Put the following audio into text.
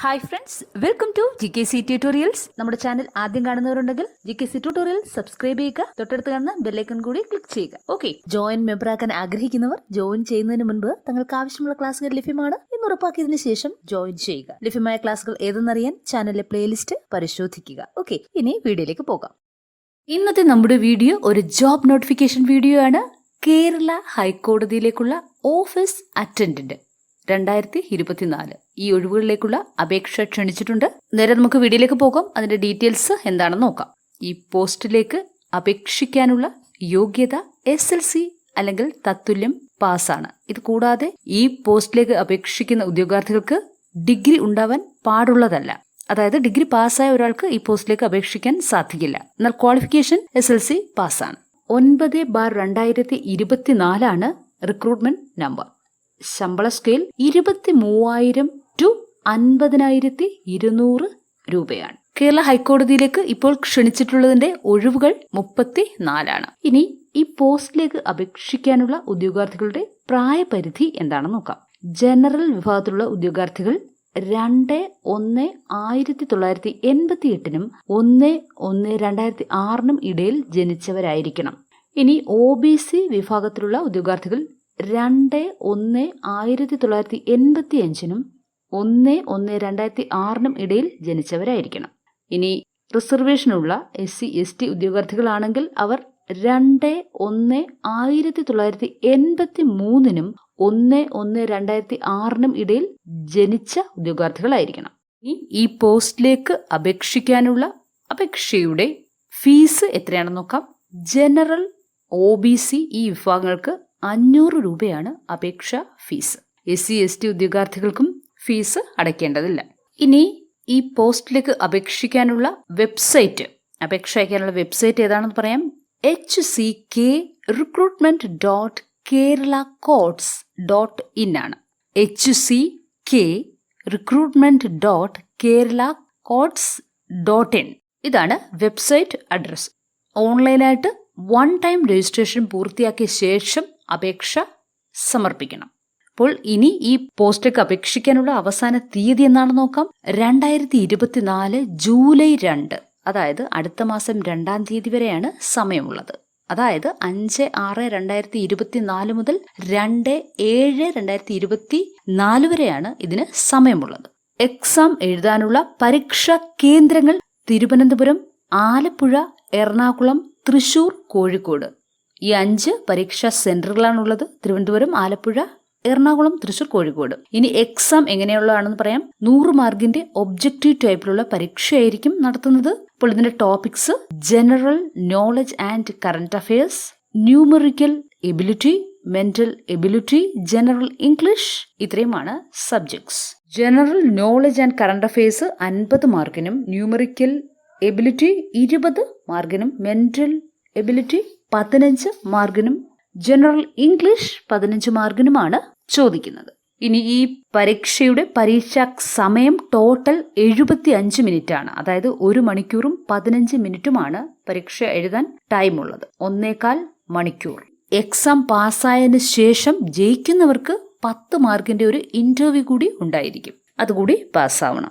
Hi friends welcome to G K C tutorials നമ്മുടെ channel ആദ്യം കാണുന്നവരുണ്ടെങ്കിൽ G K C tutorial subscribe ചെയ്യുക തൊട്ടടുത്ത് കാണുന്ന ബെല്ലൈക്കൺ കൂടി ക്ലിക്ക് ചെയ്യുക. ഓക്കെ ജോയിൻ മെമ്പർ ആക്കാൻ ആഗ്രഹിക്കുന്നവർ ജോയിൻ ചെയ്യുന്നതിന് മുൻപ് തങ്ങൾക്ക് ആവശ്യമുള്ള ക്ലാസ്സുകൾ ലഭ്യമാണ് എന്ന് ഉറപ്പാക്കിയതിനു ശേഷം ജോയിൻ ചെയ്യുക. ലഭ്യമായ ക്ലാസ്സുകൾ ഏതെന്നറിയാൻ ചാനലിലെ പ്ലേലിസ്റ്റ് പരിശോധിക്കുക. ഓക്കെ ഇനി വീഡിയോയിലേക്ക് പോകാം. ഇന്നത്തെ നമ്മുടെ വീഡിയോ ഒരു ജോബ് നോട്ടിഫിക്കേഷൻ വീഡിയോ ആണ്. കേരള ഹൈക്കോടതിയിലേക്കുള്ള ഓഫീസ് അറ്റൻഡന്റ് രണ്ടായിരത്തി ഇരുപത്തിനാല് ഈ ഒഴിവുകളിലേക്കുള്ള അപേക്ഷ ക്ഷണിച്ചിട്ടുണ്ട്. നേരെ നമുക്ക് വീഡിയോയിലേക്ക് പോകാം. അതിന്റെ ഡീറ്റെയിൽസ് എന്താണെന്ന് നോക്കാം. ഈ പോസ്റ്റിലേക്ക് അപേക്ഷിക്കാനുള്ള യോഗ്യത എസ് എൽ സി അല്ലെങ്കിൽ തത്തുല്യം പാസ്സാണ്. ഇത് കൂടാതെ ഈ പോസ്റ്റിലേക്ക് അപേക്ഷിക്കുന്ന ഉദ്യോഗാർത്ഥികൾക്ക് ഡിഗ്രി ഉണ്ടാവാൻ പാടുള്ളതല്ല. അതായത് ഡിഗ്രി പാസ്സായ ഒരാൾക്ക് ഈ പോസ്റ്റിലേക്ക് അപേക്ഷിക്കാൻ സാധിക്കില്ല. എന്നാൽ ക്വാളിഫിക്കേഷൻ എസ് എൽ സി പാസ്സാണ്. ഒൻപത് ബാർ രണ്ടായിരത്തി ഇരുപത്തിനാലാണ് റിക്രൂട്ട്മെന്റ് നമ്പർ. ശമ്പള സ്കെയിൽ ഇരുപത്തി മൂവായിരം ടു അൻപതിനായിരത്തി ഇരുന്നൂറ് രൂപയാണ്. കേരള ഹൈക്കോടതിയിലേക്ക് ഇപ്പോൾ ക്ഷണിച്ചിട്ടുള്ളതിന്റെ ഒഴിവുകൾ മുപ്പത്തി നാലാണ് ഇനി ഈ പോസ്റ്റിലേക്ക് അപേക്ഷിക്കാനുള്ള ഉദ്യോഗാർത്ഥികളുടെ പ്രായപരിധി എന്താണെന്ന് നോക്കാം. ജനറൽ വിഭാഗത്തിലുള്ള ഉദ്യോഗാർത്ഥികൾ രണ്ട് ഒന്ന് ആയിരത്തി തൊള്ളായിരത്തി എൺപത്തി എട്ടിനും ഒന്ന് ഒന്ന് രണ്ടായിരത്തി ആറിനും ഇടയിൽ ജനിച്ചവരായിരിക്കണം. ഇനി ഒ ബി സി വിഭാഗത്തിലുള്ള ഉദ്യോഗാർത്ഥികൾ രണ്ട് ഒന്ന് ആയിരത്തി തൊള്ളായിരത്തി എൺപത്തി അഞ്ചിനും ഒന്ന് ഒന്ന് രണ്ടായിരത്തി ആറിനും ഇടയിൽ ജനിച്ചവരായിരിക്കണം. ഇനി റിസർവേഷനുള്ള എസ് സി എസ് ടി ഉദ്യോഗാർത്ഥികളാണെങ്കിൽ അവർ രണ്ട് ഒന്ന് ആയിരത്തി തൊള്ളായിരത്തി എൺപത്തി മൂന്നിനും ഒന്ന് ഒന്ന് രണ്ടായിരത്തി ആറിനും ഇടയിൽ ജനിച്ച ഉദ്യോഗാർത്ഥികളായിരിക്കണം. ഇനി ഈ പോസ്റ്റിലേക്ക് അപേക്ഷിക്കാനുള്ള അപേക്ഷയുടെ ഫീസ് എത്രയാണെന്ന് നോക്കാം. ജനറൽ ഒ ബി സി ഈ വിഭാഗങ്ങൾക്ക് അഞ്ഞൂറ് രൂപയാണ് അപേക്ഷ fees. S C S T ഉദ്യോഗാർത്ഥികൾക്കും fees അടയ്ക്കേണ്ടതില്ല. ഇനി ഈ പോസ്റ്റിലേക്ക് അപേക്ഷിക്കാനുള്ള വെബ്സൈറ്റ്. അപേക്ഷ അയക്കാനുള്ള വെബ്സൈറ്റ് ഏതാണെന്ന് പറയാം? H C K recruitment dot Kerala courts dot in ആണ്. H C K recruitment dot Kerala courts dot in ഇതാണ് വെബ്സൈറ്റ് അഡ്രസ് ഓൺലൈനായിട്ട് വൺ ടൈം രജിസ്ട്രേഷൻ പൂർത്തിയാക്കിയ ശേഷം അപേക്ഷ സമർപ്പിക്കണം. അപ്പോൾ ഇനി ഈ പോസ്റ്റേക്ക് അപേക്ഷിക്കാനുള്ള അവസാന തീയതി എന്നാണ് നോക്കാം. രണ്ടായിരത്തി ഇരുപത്തിനാല് ജൂലൈ രണ്ട്. അതായത് അടുത്ത മാസം രണ്ടാം തീയതി വരെയാണ് സമയമുള്ളത്. അതായത് അഞ്ച് ആറ് രണ്ടായിരത്തി ഇരുപത്തിനാല് മുതൽ രണ്ട് ഏഴ് രണ്ടായിരത്തി ഇരുപത്തി നാല് വരെയാണ് ഇതിന് സമയമുള്ളത്. എക്സാം എഴുതാനുള്ള പരീക്ഷാ കേന്ദ്രങ്ങൾ തിരുവനന്തപുരം ആലപ്പുഴ എറണാകുളം തൃശൂർ കോഴിക്കോട്. ഈ അഞ്ച് പരീക്ഷാ സെന്ററുകളാണുള്ളത്. തിരുവനന്തപുരം ആലപ്പുഴ എറണാകുളം തൃശൂർ കോഴിക്കോട്. ഇനി എക്സാം എങ്ങനെയുള്ളതാണെന്ന് പറയാം. നൂറ് മാർക്കിന്റെ ഒബ്ജക്റ്റീവ് ടൈപ്പിലുള്ള പരീക്ഷയായിരിക്കും നടത്തുന്നത്. അപ്പോൾ ഇതിന്റെ topics general knowledge and current affairs numerical ability mental ability general English ഇത്രയുമാണ് subjects general knowledge and current affairs അൻപത് മാർക്കിനും ന്യൂമറിക്കൽ എബിലിറ്റി ഇരുപത് മാർക്കിനും മെന്റൽ എബിലിറ്റി പതിനഞ്ച് മാർക്കിനും ജനറൽ ഇംഗ്ലീഷ് പതിനഞ്ച് മാർക്കിനുമാണ് ചോദിക്കുന്നത്. ഇനി ഈ പരീക്ഷയുടെ പരീക്ഷാ സമയം ടോട്ടൽ എഴുപത്തി അഞ്ച് മിനിറ്റ് ആണ് അതായത് ഒരു മണിക്കൂറും പതിനഞ്ച് മിനിറ്റുമാണ് പരീക്ഷ എഴുതാൻ ടൈം ഉള്ളത് ഒന്നേകാൽ മണിക്കൂർ. എക്സാം പാസ്സായതിനു ശേഷം ജയിക്കുന്നവർക്ക് പത്ത് മാർക്കിന്റെ ഒരു ഇന്റർവ്യൂ കൂടി ഉണ്ടായിരിക്കും. അതുകൂടി പാസ്സാവണം.